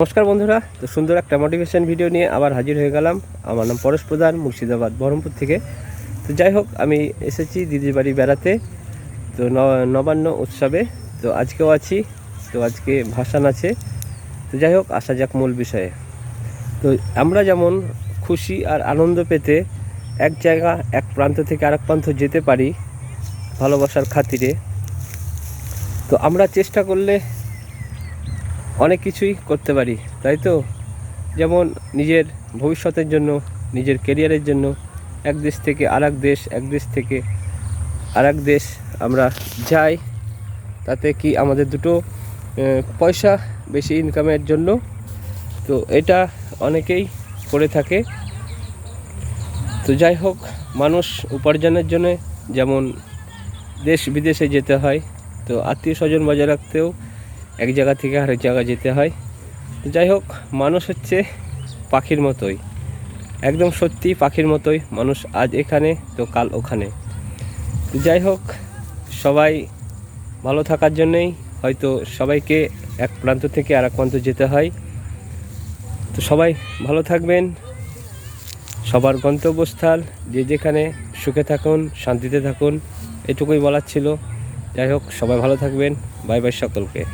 নমস্কার বন্ধুরা, তো সুন্দর একটা মোটিভেশন ভিডিও নিয়ে আবার হাজির হয়ে গেলাম। আমার নাম পরেশ প্রধান, মুর্শিদাবাদ, বহরমপুর থেকে। তো যাই হোক, আমি এসেছি দিদির বাড়ি বেড়াতে, তো নবান্ন উৎসবে। তো আজকেও আছি, তো আজকে ভাসান আছে। তো যাই হোক, আসা যাক মূল বিষয়ে। তো আমরা যেমন খুশি আর আনন্দ পেতে এক জায়গা, এক প্রান্ত থেকে আরেক প্রান্ত যেতে পারি ভালোবাসার খাতিরে, তো আমরা চেষ্টা করলে অনেক কিছুই করতে পারি, তাই তো? যেমন নিজের ভবিষ্যতের জন্য, নিজের কেরিয়ারের জন্য, এক দেশ থেকে আরেক দেশ, এক দেশ থেকে আরেক দেশ আমরা যাই, তাতে কি আমাদের দুটো পয়সা বেশি ইনকামের জন্য? তো এটা অনেকেই করে থাকে। তো যাই হোক, মানুষ উপার্জনের জন্য যেমন দেশ বিদেশে যেতে হয়, তো আত্মীয় স্বজন বজায় রাখতেও এক জায়গা থেকে আরেক জায়গা যেতে হয়। যাই হোক, মানুষ হচ্ছে পাখির মতোই। একদম সত্যি পাখির মতোই মানুষ আজ এখানে, তো কাল ওখানে। যাই হোক, সবাই ভালো থাকার জন্যই হয়তো সবাইকে এক প্রান্ত থেকে আরেক প্রান্ত যেতে হয়। তো সবাই ভালো থাকবেন। সবার গন্তব্যস্থল, যে যেখানে সুখে থাকুন, শান্তিতে থাকুন, এটুকুই বলার ছিল। যাই হোক, সবাই ভালো থাকবেন। বাই বাই সকলকে।